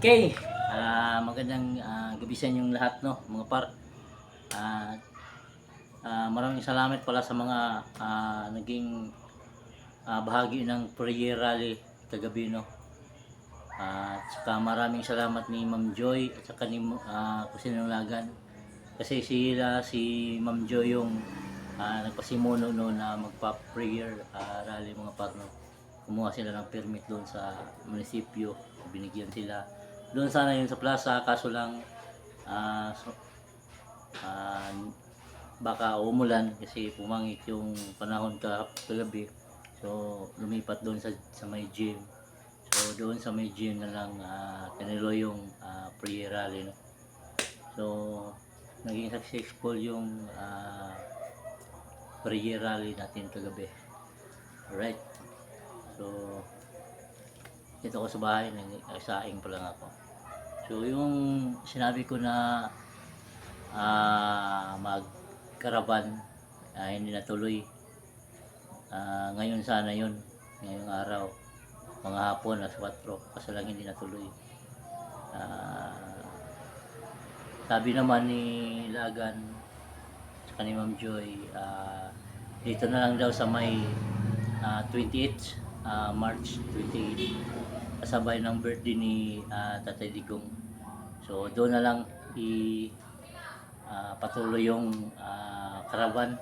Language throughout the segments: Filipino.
Okay, ah magandang ah, gabi sa inyong lahat no, mga par. Ah ah, maraming salamat pala sa mga ah, naging ah, bahagi ng prayer rally kagabi no. Ah, at saka maraming salamat ni Ma'am Joy at saka ni uh, Kusinulagan. Kasi sila si Ma'am Joy yung ah, nagpasimuno no na magpa-prayer ah, rally mga par no. Kumuha sila ng permit doon sa munisipyo, binigyan sila doon sana yun sa plaza kaso lang ah, so, ah, baka umulan kasi pumangit yung panahon ka kagabi so lumipat doon sa, sa may gym so doon sa may gym na lang uh, kanilo yung ah, prayer rally no? so naging successful yung ah, prayer rally natin kagabi alright so dito ako sa bahay, nagsaing pa lang ako. So yung sinabi ko na ah mag-caravan, ah, hindi natuloy. Ah, ngayon sana yun, ngayong araw, mga hapon, alas 4, kaso lang hindi natuloy. Ah, sabi naman ni Lagan, sa ni Ma'am Joy, ah, dito na lang daw sa may ah, 28 ah, March 28 kasabay ng birthday ni ah, Tatay Digong. So doon na lang i ah, patuloy yung ah, caravan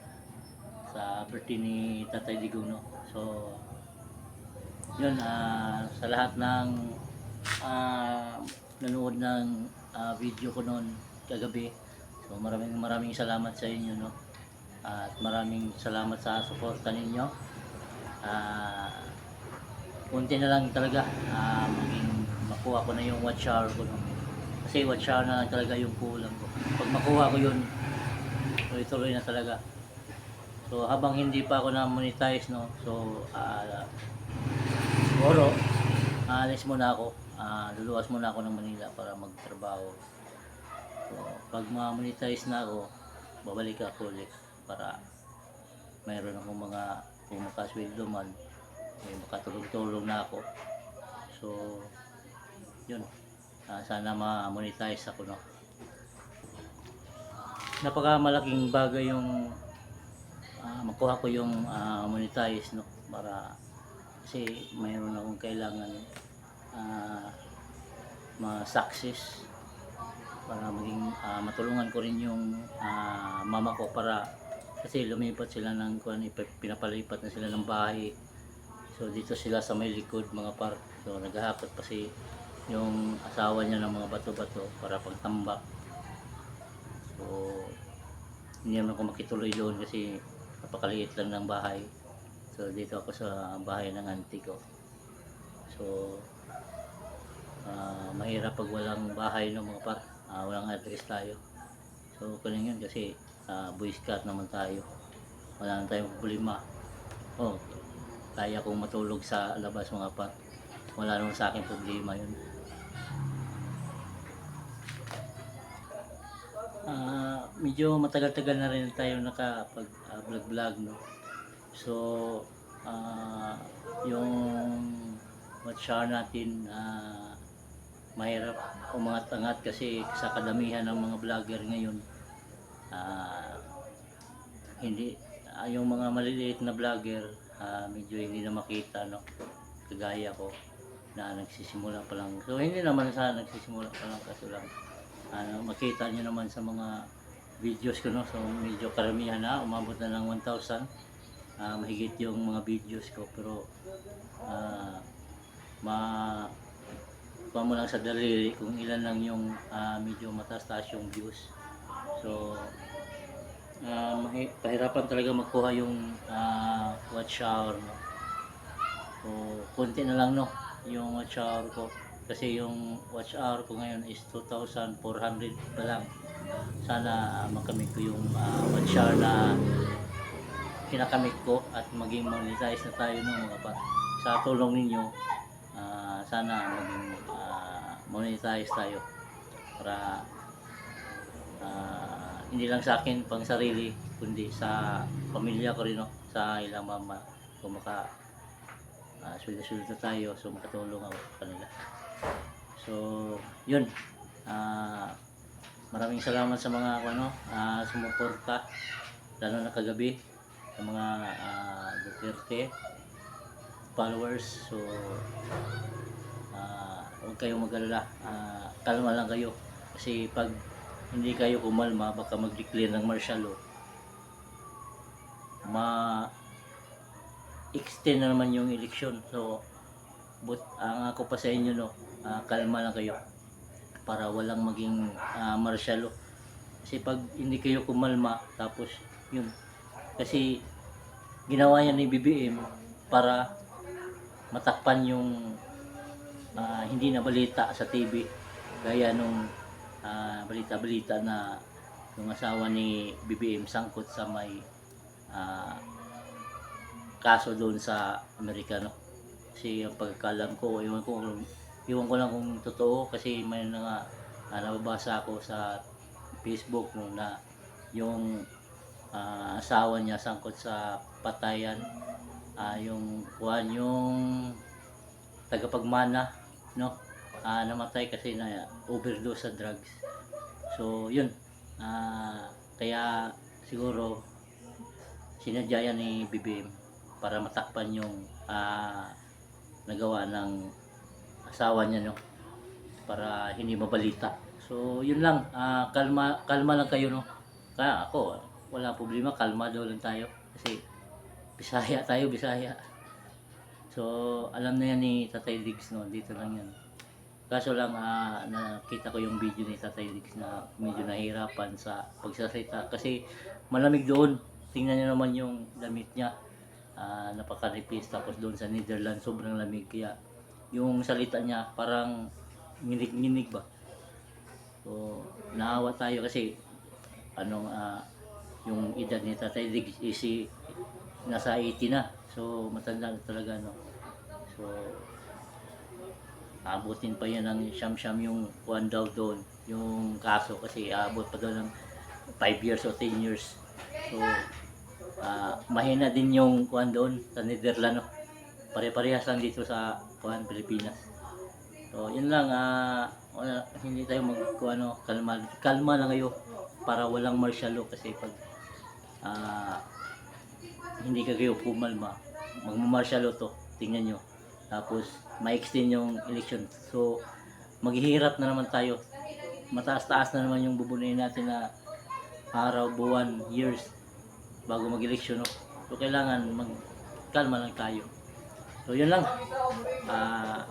sa birthday ni Tatay Digong no. So yun ah, sa lahat ng ah, nanood ng ah, video ko noon kagabi. So maraming maraming salamat sa inyo no. At maraming salamat sa suporta ninyo. Ah konti na lang talaga ah, maging makuha ko na yung watch hour ko no? kasi watch hour na lang talaga yung kulang ko. Pag makuha ko yun tuloy-tuloy na talaga. So habang hindi pa ako na monetize no? So ah siguro aalis muna ako. Ah luluwas muna ako ng Manila para magtrabaho. So pag ma-monetize na ako babalik ako ulit para mayroon akong mga kung makasweldo man may makatulong-tulong na ako. So yun. Ah, sana ma-monetize ako no? Napaka malaking bagay yung ah, makuha ko yung ah, monetize no? Para kasi mayroon akong kailangan ah, ma-success. Para maging ah, matulungan ko rin yung ah, mama ko para kasi lumipat sila ng kuan pinapalipat na sila ng bahay So dito sila sa may likod mga par. So naghahakot pa si yung asawa niya ng mga bato-bato para pagtambak. So hindi naman ako makituloy doon kasi napakaliit lang ng bahay. So dito ako sa bahay ng auntie ko. So ah, mahirap pag walang bahay no mga par. Ah, walang address tayo. So kunin yun kasi uh, boy scout naman tayo. Wala na tayong problema. Oh, kaya kong matulog sa labas mga pat wala naman sa akin problema yun. Ah, medyo matagal-tagal na rin tayo nakapag uh, vlog vlog no? So ah, yung watch hour natin ah, mahirap umangat-angat kasi sa kadamihan ng mga vlogger ngayon ah, hindi ah, yung mga maliliit na vlogger ah, medyo hindi na makita no? Kagaya ko na nagsisimula pa lang. So hindi naman sa nagsisimula pa lang kaso lang. Ano, makita nyo naman sa mga videos ko no? So medyo karamihan na umabot na ng 1,000 ah, mahigit yung mga videos ko pero ah, ma kuha mo lang sa daliri kung ilan lang yung ah, medyo mataas-taas yung views. So uh, mahi- pahirapan talaga magkuha yung ah, watch hour no? so konti na lang no yung watch hour ko. Kasi yung watch hour ko ngayon is 2,400 pa lang. Sana uh, makamit ko yung ah, watch hour na kinakamit ko at maging monetize na tayo no mga pa. Sa tulong ninyo ah, sana maging ah, monetize tayo para ah, hindi lang sa akin pang sarili kundi sa pamilya ko rin no? sa ilang mama kung maka uh, sweldo tayo so makatulong ako sa kanila So, yun. Ah, maraming salamat sa mga ano, ah, sumuporta lalo na kagabi sa mga ah, Duterte followers. So, ah, huwag kayong mag-alala. Ah, kalma lang kayo. Kasi pag hindi kayo kumalma, baka mag-declare ng martial law. Ma extend na naman yung eleksyon. So, but ang ako pa sa inyo no, ah, kalma lang kayo para walang maging ah, martial law. Kasi pag hindi kayo kumalma, tapos yun. Kasi ginawa yan ni BBM para matakpan yung ah, hindi na balita sa TV. Gaya nung balita-balita na yung asawa ni BBM sangkot sa may ah, kaso doon sa Amerikano. Kasi ang pagkalam ko, iwan ko, iwan ko lang kung totoo kasi may na nga ah, nababasa ako sa Facebook no, na yung ah, asawa niya sangkot sa patayan ah, yung kuhan yung tagapagmana no ah, namatay kasi na overdose sa drugs so yun. Ah, kaya siguro sinadya ni BBM para matakpan yung ah, nagawa ng asawa niya no? Para hindi mabalita. So yun lang. Ah, kalma kalma lang kayo no? Kaya ako wala problema. Kalma daw lang tayo. Kasi Bisaya tayo Bisaya. So alam na yan ni Tatay Diggs no? Dito lang yan kaso lang ah, nakita ko yung video ni Tatay Diggs na medyo nahirapan sa pagsasalita. Kasi malamig doon. Tingnan niyo naman yung damit niya. Ah, napakanipis tapos doon sa Netherlands sobrang lamig. Kaya yung salita niya parang nginig-nginig ba? So naawa tayo kasi anong ah, yung edad ni Tatay Diggs is si- nasa 80 na. So matanda talaga no? So abutin pa yan ng siyam-siyam yung kuwan daw doon. Yung kaso kasi aabot pa doon ng 5 years o 10 years. So ah, mahina din yung kuwan doon sa Netherlands no? pare-parehas lang dito sa kuwan Pilipinas. So yun lang ah, wala, hindi tayo mag ano, kalma kalma lang kayo para walang martial law kasi pag ah, hindi ka kayo pumalma magmamartial law to. Tingnan nyo tapos ma-extend yung election. So maghihirap na naman tayo. Mataas-taas na naman yung bubunuin natin na araw, buwan, years bago mag-eleksyon no? so kailangan magkalma lang tayo. So yun lang. Ah,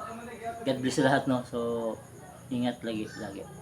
God bless sa lahat no? So ingat lagi lagi